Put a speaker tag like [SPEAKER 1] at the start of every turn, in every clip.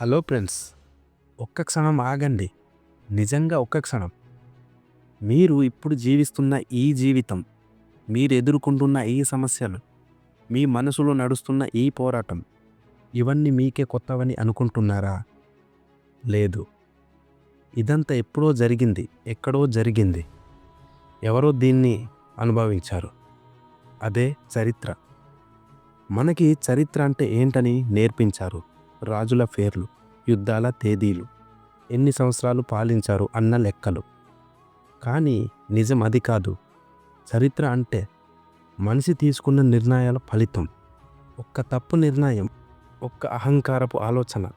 [SPEAKER 1] Hello friends ఒక్క క్షణం ఆగండి. నిజంగా ఒక్క క్షణం. మీరు ఇప్పుడు జీవిస్తున్న ఈ జీవితం మీరు ఎదుర్కొంటున్న ఈ సమస్యలు మీ మనసులో నడుస్తున్న ఈ పోరాటం ఇవన్నీ మీకే కొత్తవని అనుకుంటున్నారా? లేదు. ఇదంతా ఎప్పుడో జరిగింది ఎక్కడో జరిగింది. ఎవరో దీన్ని అనుభవించారు. అదే చరిత్ర. మనకి చరిత్ర అంటే ఏంటని నేర్పించారు. రాజుల పేర్లు యుద్ధాల తేదీలు ఎన్ని సంవత్సరాలు పాలించారు అన్న లెక్కలు. కానీ నిజం అది కాదు. చరిత్ర అంటే మనిషి తీసుకున్న నిర్ణయాల ఫలితం. ఒక్క తప్పు నిర్ణయం ఒక్క అహంకారపు ఆలోచన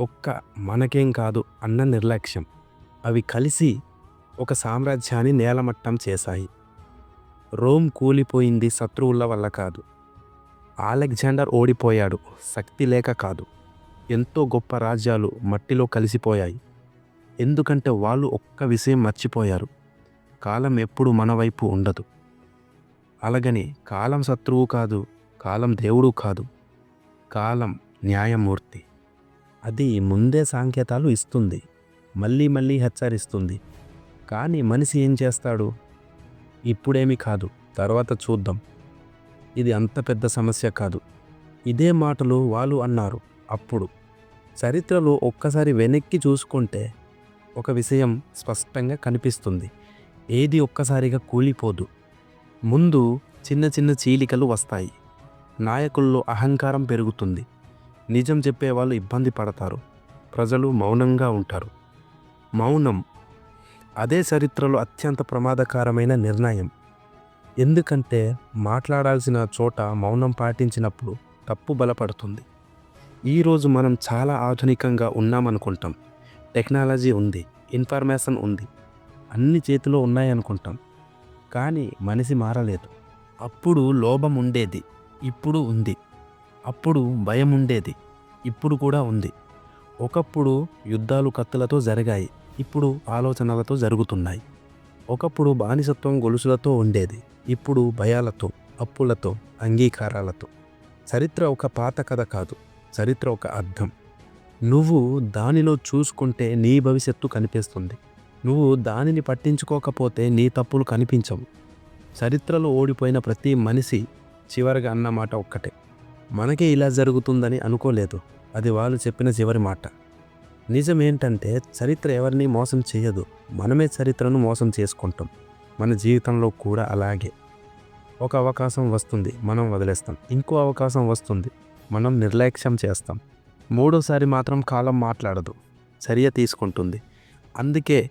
[SPEAKER 1] ఒక్క మనకేం కాదు అన్న నిర్లక్ష్యం. అవి కలిసి ఒక సామ్రాజ్యాన్ని నేలమట్టం చేశాయి. రోమ్ కూలిపోయింది శత్రువుల వల్ల కాదు. అలెగ్జాండర్ ఓడిపోయాడు శక్తి లేక కాదు. ఎంతో గొప్ప రాజ్యాలు మట్టిలో కలిసిపోయాయి. ఎందుకంటే వాళ్ళు ఒక్క విషయం మర్చిపోయారు. కాలం ఎప్పుడు మన వైపు ఉండదు. అలాగని కాలం శత్రువు కాదు కాలం దేవుడు కాదు. కాలం న్యాయమూర్తి. అది ముందే సంకేతాలు ఇస్తుంది. మళ్ళీ మళ్ళీ హెచ్చరిస్తుంది. కానీ మనిషి ఏం చేస్తాడు? ఇప్పుడేమి కాదు. తర్వాత చూద్దాం. ఇది అంత పెద్ద సమస్య కాదు. ఇదే మాటలు వాళ్ళు అన్నారు. అప్పుడు చరిత్రలో ఒక్కసారి వెనక్కి చూసుకుంటే ఒక విషయం స్పష్టంగా కనిపిస్తుంది. ఏది ఒక్కసారిగా కూలిపోదు. ముందు చిన్న చిన్న చీలికలు వస్తాయి. నాయకుల్లో అహంకారం పెరుగుతుంది. నిజం చెప్పేవాళ్ళు ఇబ్బంది పడతారు. ప్రజలు మౌనంగా ఉంటారు. మౌనం అదే చరిత్రలో అత్యంత ప్రమాదకరమైన నిర్ణయం. ఎందుకంటే మాట్లాడాల్సిన చోట మౌనం పాటించినప్పుడు తప్పు బలపడుతుంది. ఈరోజు మనం చాలా ఆధునికంగా ఉన్నామనుకుంటాం. టెక్నాలజీ ఉంది ఇన్ఫర్మేషన్ ఉంది అన్ని చేతిలో ఉన్నాయనుకుంటాం. కానీ మనిషి మారలేదు. అప్పుడు లోభం ఉండేది ఇప్పుడు ఉంది. అప్పుడు భయం ఉండేది ఇప్పుడు కూడా ఉంది. ఒకప్పుడు యుద్ధాలు కత్తులతో జరిగాయి ఇప్పుడు ఆలోచనలతో జరుగుతున్నాయి. ఒకప్పుడు బానిసత్వం గొలుసులతో ఉండేది ఇప్పుడు భయాలతో అప్పులతో అంగీకారాలతో. చరిత్ర ఒక పాత కథ కాదు. చరిత్ర ఒక అర్థం. నువ్వు దానిలో చూసుకుంటే నీ భవిష్యత్తు కనిపిస్తుంది. నువ్వు దానిని పట్టించుకోకపోతే నీ తప్పులు కనిపించవు. చరిత్రలో ఓడిపోయిన ప్రతి మనిషి చివరిగా అన్న మాట ఒక్కటే. మనకే ఇలా జరుగుతుందని అనుకోలేదు. అది వాళ్ళు చెప్పిన చివరి మాట. నిజం ఏంటంటే చరిత్ర ఎవరిని మోసం చేయదు. మనమే చరిత్రను మోసం చేసుకుంటాం. మన జీవితంలో కూడా అలాగే. ఒక అవకాశం వస్తుంది. మనం వదిలేస్తాం. ఇంకో అవకాశం వస్తుంది. మనం నిర్లక్ష్యం చేస్తాం. మూడోసారి మాత్రం కాలం మాట్లాడదు. చర్య తీసుకుంటుంది. అందుకే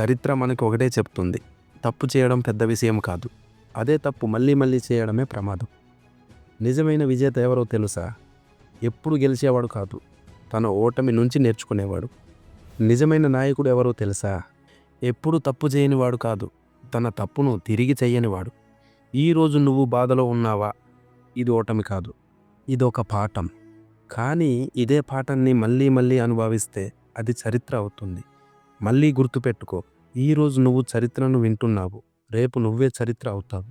[SPEAKER 1] చరిత్ర మనకు ఒకటే చెప్తుంది. తప్పు చేయడం పెద్ద విషయం కాదు. అదే తప్పు మళ్ళీ మళ్ళీ చేయడమే ప్రమాదం. నిజమైన విజేత ఎవరో తెలుసా? ఎప్పుడు గెలిచేవాడు కాదు. తన ఓటమి నుంచి నేర్చుకునేవాడు. నిజమైన నాయకుడు ఎవరో తెలుసా? ఎప్పుడు తప్పు చేయనివాడు కాదు. తన తప్పును తిరిగి చెయ్యనివాడు ఈరోజు నువ్వు బాధలో ఉన్నావా? ఇది ఓటమి కాదు. ఇది ఒక పాఠం. కానీ ఇదే పాఠాన్ని మళ్ళీ మళ్ళీ అనుభవిస్తే అది చరిత్ర అవుతుంది. మళ్ళీ గుర్తుపెట్టుకో ఈరోజు నువ్వు చరిత్రను వింటున్నావు రేపు నువ్వే చరిత్ర అవుతావు.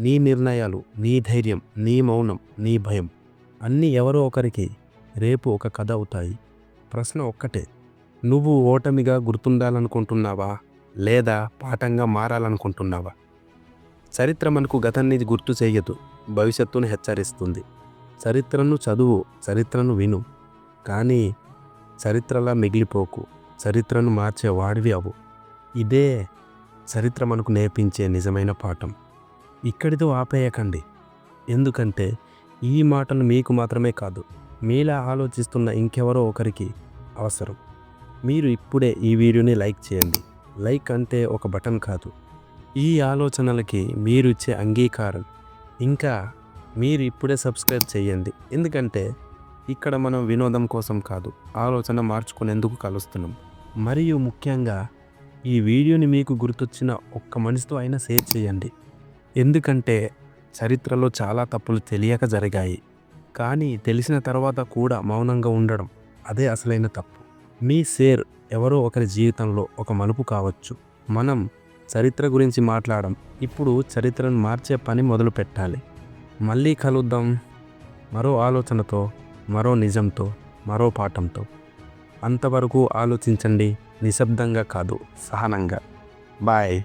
[SPEAKER 1] నీ నిర్ణయాలు నీ ధైర్యం నీ మౌనం నీ భయం అన్నీ ఎవరో ఒకరికి రేపు ఒక కథ అవుతాయి. ప్రశ్న ఒక్కటే నువ్వు ఓటమిగా గుర్తుండాలనుకుంటున్నావా? లేదా పాఠంగా మారాలనుకుంటున్నావా? చరిత్ర మనకు గతాన్ని గుర్తు చేయదు భవిష్యత్తును హెచ్చరిస్తుంది. చరిత్రను చదువు చరిత్రను విను. కానీ చరిత్రలా మిగిలిపోకు. చరిత్రను మార్చే వాడివి అవు. ఇదే చరిత్ర మనకు నేర్పించే నిజమైన పాఠం. ఇక్కడితో ఆపేయకండి. ఎందుకంటే ఈ మాటలు మీకు మాత్రమే కాదు మీలా ఆలోచిస్తున్న ఇంకెవరో ఒకరికి అవసరం. మీరు ఇప్పుడే ఈ వీడియోని లైక్ చేయండి. లైక్ అంటే ఒక బటన్ కాదు. ఈ ఆలోచనలకి మీరు ఇచ్చే అంగీకారం. ఇంకా మీరు ఇప్పుడే సబ్స్క్రైబ్ చేయండి. ఎందుకంటే ఇక్కడ మనం వినోదం కోసం కాదు ఆలోచన మార్చుకునేందుకు కలుస్తున్నాం. మరియు ముఖ్యంగా ఈ వీడియోని మీకు గుర్తొచ్చిన ఒక్క మనిషితో అయినా షేర్ చేయండి. ఎందుకంటే చరిత్రలో చాలా తప్పులు తెలియక జరిగాయి. కానీ తెలిసిన తర్వాత కూడా మౌనంగా ఉండడం అదే అసలైన తప్పు. మీ షేర్ ఎవరో ఒకరి జీవితంలో ఒక మలుపు కావచ్చు. మనం చరిత్ర గురించి మాట్లాడడం ఇప్పుడు చరిత్రను మార్చే పని మొదలు పెట్టాలి మళ్ళీ కలుద్దాం. మరో ఆలోచనతో మరో నిజంతో మరో పాఠంతో. అంతవరకు ఆలోచించండి నిశ్శబ్దంగా కాదు సహనంగా. బాయ్.